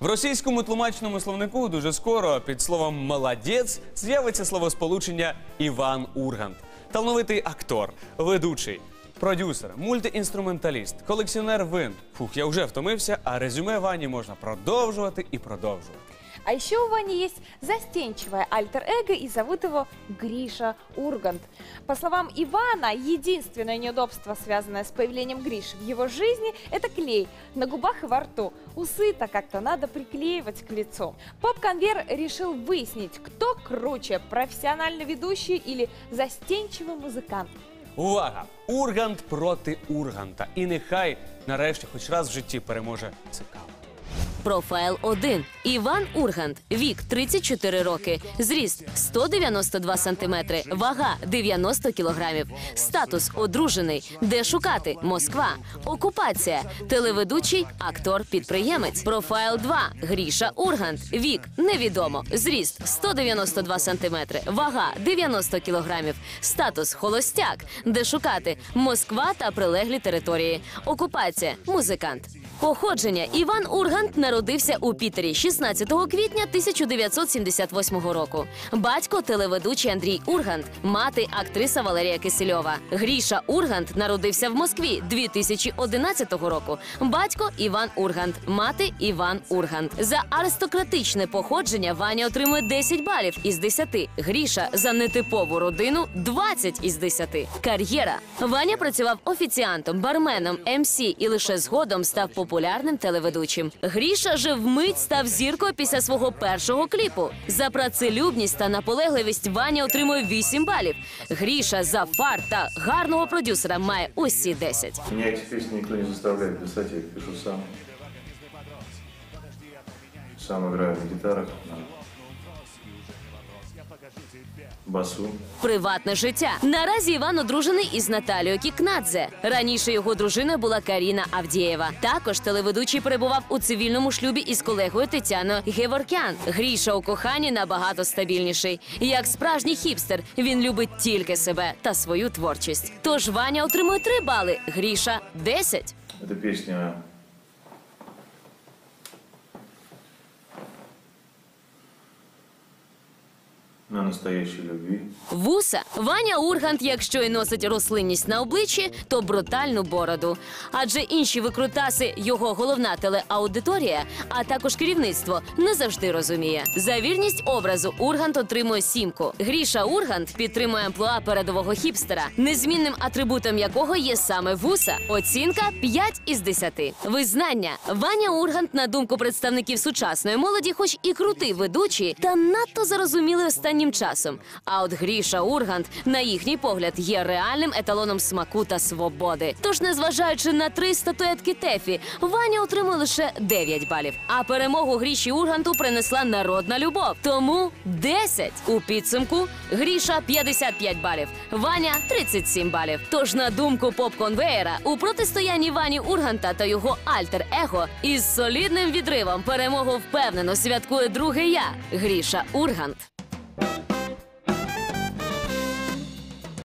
В російському тлумачному словнику дуже скоро під словом молодець з'явиться словосполучення Іван Ургант. Талановитий актор, ведучий, продюсер, мультиінструменталіст, колекціонер вин. Фух, я вже втомився, а резюме Вані можна продовжувати і продовжувати. А еще у Вани есть застенчивое альтер-эго, и зовут его Гриша Ургант. По словам Ивана, единственное неудобство, связанное с появлением Гриши в его жизни, это клей на губах и во рту. Усы-то как-то надо приклеивать к лицу. Поп-конвер решил выяснить, кто круче, профессиональный ведущий или застенчивый музыкант. Увага! Ургант проти Урганта. І нехай нарешті хоч раз в житті переможе цікаво. Профайл 1. Іван Ургант. Вік 34 роки. Зріст 192 сантиметри. Вага 90 кілограмів. Статус одружений. Де шукати? Москва. Окупація. Телеведучий, актор, підприємець. Профайл 2. Гріша Ургант. Вік невідомо. Зріст 192 сантиметри. Вага 90 кілограмів. Статус холостяк. Де шукати? Москва та прилеглі території. Окупація. Музикант. Походження Іван Ургант народився у Пітері 16 квітня 1978 року. Батько телеведучий Андрій Ургант, мати актриса Валерія Кисельова. Гріша Ургант народився в Москві 2011 року. Батько Іван Ургант, мати Іван Ургант. За аристократичне походження Ваня отримує 10 балів із 10. Гріша за нетипову родину 20 із 10. Кар'єра. Ваня працював офіціантом, барменом, МС і лише згодом став популярним телеведучим. Гріша же вмить став зіркою після свого першого кліпу. За працелюбність та наполегливість Ваня отримує 8 балів. Гріша за фарт та гарного продюсера має усі 10. Меня ці пісні ніхто не заставляє писати, я пишу сам. Сам граю на гитарах, на басу. Приватне життя. Наразі Іван одружений із Наталією Кікнадзе. Раніше його дружиною була Каріна Авдієва. Також телеведучий перебував у цивільному шлюбі із колегою Тетяною Геворкян. Гріша у коханні набагато стабільніший. Як справжній хіпстер, він любить тільки себе та свою творчість. Тож Ваня отримує 3 бали, Гріша 10. Эта песня на настоящей любви. Вуса Ваня Ургант, якщо й носить рослинність на обличчі, то брутальну бороду. Адже інші викрутаси його головна телеаудиторія, а також керівництво не завжди розуміє. За вірність образу Ургант отримує сімку. Гріша Ургант підтримує амплуа передового хіпстера, незмінним атрибутом якого є саме вуса. Оцінка 5 із 10. Визнання Ваня Ургант, на думку представників сучасної молоді, хоч і крутий ведучий, та надто зарозумілий останнім часом. А от Гріша Ургант, на їхній погляд, є реальним еталоном смаку та свободи. Тож, незважаючи на три статуетки Тефі, Ваня отримує лише 9 балів. А перемогу Гріші Урганту принесла народна любов. Тому 10. У підсумку Гріша 55 балів, Ваня 37 балів. Тож, на думку поп-конвеєра, у протистоянні Вані Урганта та його альтер-его із солідним відривом перемогу впевнено святкує друге я Гріша Ургант.